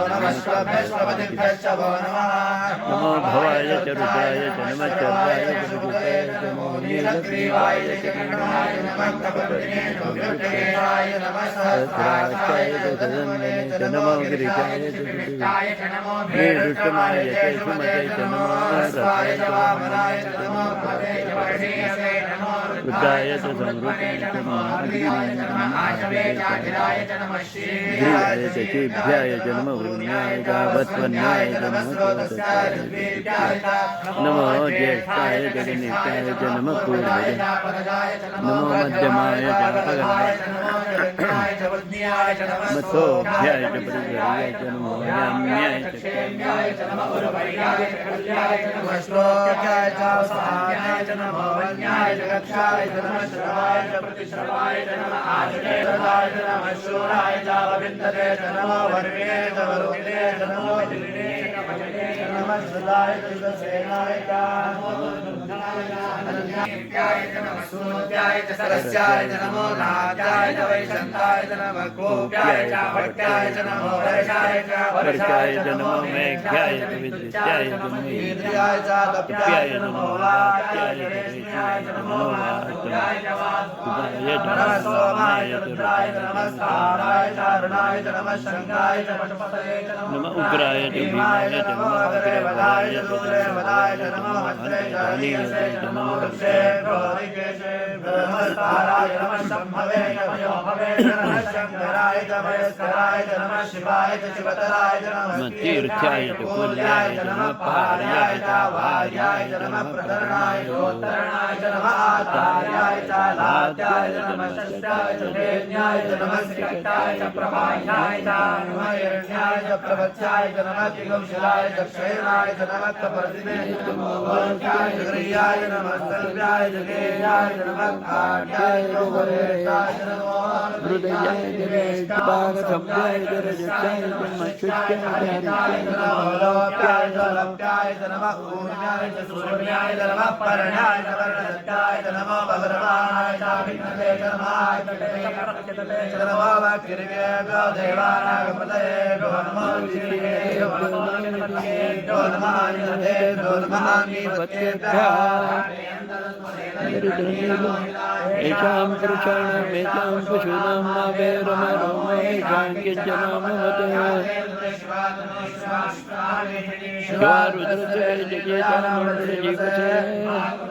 नमस्कृभ्यश्वपतिभ्यश्च वो नमः नमो भवाय च रुद्राय च नमः चर्वाय च विद्युताय च नमो नीलग्रीवाय च किरणाय नमः कपटुने नमः नमः सहस्राक्षाय च सदन्वने च नमो गिरिजाय च विष्टाय च नमो नीरुष्टमाय च सुमते च नमो स्वाय च रसाय वामनाय च नमो भवे च वर्षीयसे नमो रुद्राय च संवृत्ते च नमो अग्निवाय च नमः आशवे चाखिलाय च नमः ध्रुवाय च चेभ्याय च नमो वरुण्याय च वत्वन्याय च नमः स्रोतस्याय च वीर्याय च नमो ज्येष्ठाय च गणेशाय च नमः पूर्वज पदजाय च नमो मध्यमाय च पदगाय च नमो जगन्याय च वज्ञाय च नमः मत्सोभ्याय च परिचर्याय च नमो याम्याय च क्षेम्याय च नमः उर्वर्याय च कल्याय च नमः श्लोक्याय च स्वाहाय च नमो वन्याय च कक्षाय च नमः श्रवाय च प्रतिश्रवाय च नमः आजने प्रदाय च नमः शूराय च अविन्दते च नमो वर्वे च वरुणे च नमो दिने च भजने च नमः शिवसेनाय च वैशन्ताय च नमः कोप्याय च भट्टाय च नमो च दूरेवदाय च नमो हस्ते च नमो वृक्षे प्रोदिकेशे बृहस्ताराय नमः शम्भवे च मयोभवे च नमः शङ्कराय च नमः शिवाय च शिवतराय नमः तीर्थ्याय च कुल्याय च नमः पार्याय च वार्याय च नमः प्रतरणाय चोत्तरणाय च नमः आचार्याय च लाद्याय च नमः षष्ठाय च वेद्याय च नमः श्रेष्ठाय च प्रभायाय च नमः हिरण्याय च प्रवत्याय च नमः किगौशलाय च क्षयनाय च नमः कपर्दिने च नमो भोज्याय च गृह्याय नमः सर्व्याय च गेयाय च नमः काट्याय च वरेष्ठाय च नमो हृदयाय च वेदपाकशब्दाय च रजताय च मच्छुत्याय च हरित्याय च नमो लोप्याय च लप्याय च नमः ऊर्ण्याय च सूर्याय च नमः पर्णाय च वर्णदत्ताय च नमो भद्रवाणाय च भिन्नते च नमः कटे च नमो वक्रिकेभ्यो देवानागपतयेभ्यो नमो जिरिकेभ्यो नमो निपतेभ्यो नमः निपतेभ्यो नमः येषां पुरुषाणामेषां पशूनां मा वैरमरोमेषां किञ्चनामवत् शिवा रुद्रस्य जयेतामृतजीवसे प्रधानसमधुः विश्वं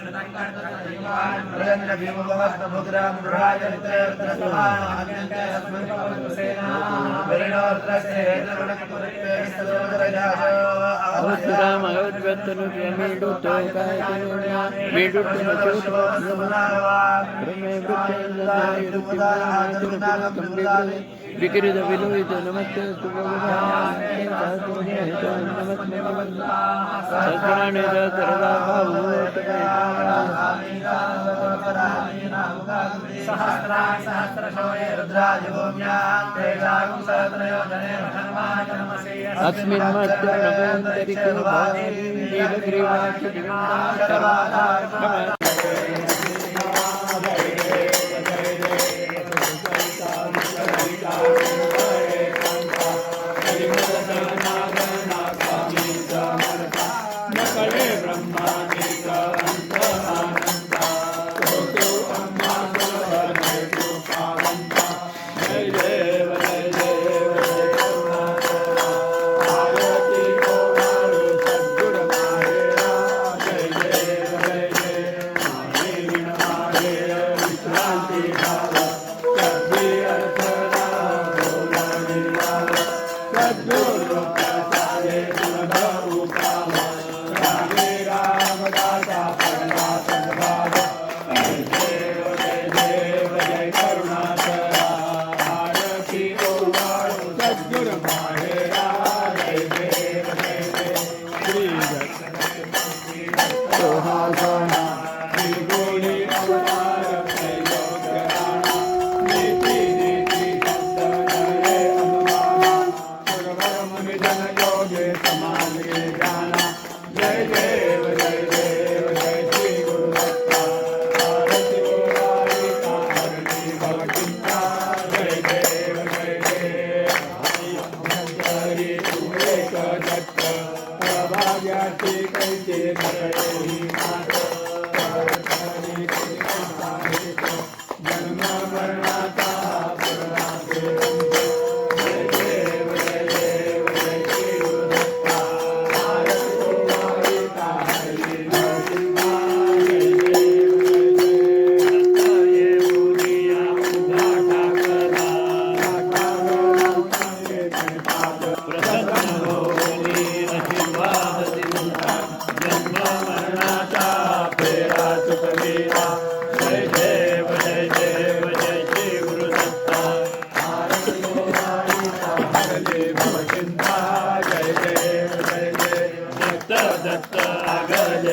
అగరబత్తను మీడుతో కాయతను మీడుతున్న చోటు विकृत विलोहित नमस्ते सहस्राणि सहस्रशोये रुद्राजभूम्यां Segura,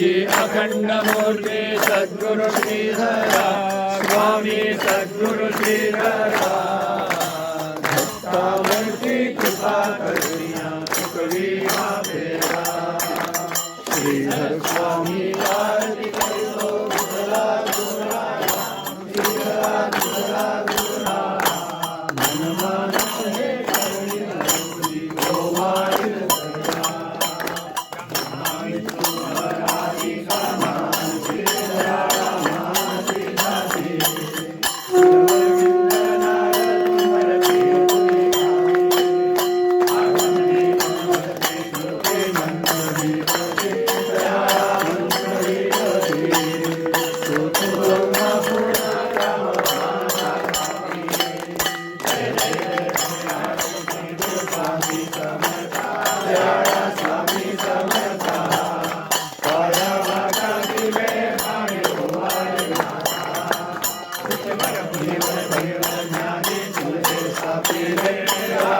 श्रीची अखंड मूर्ती सद्गुरु श्रीधरा स्वामी सद्गुरु श्रीधरा. मूर्ती कृपा करती பிழைக்கிறார்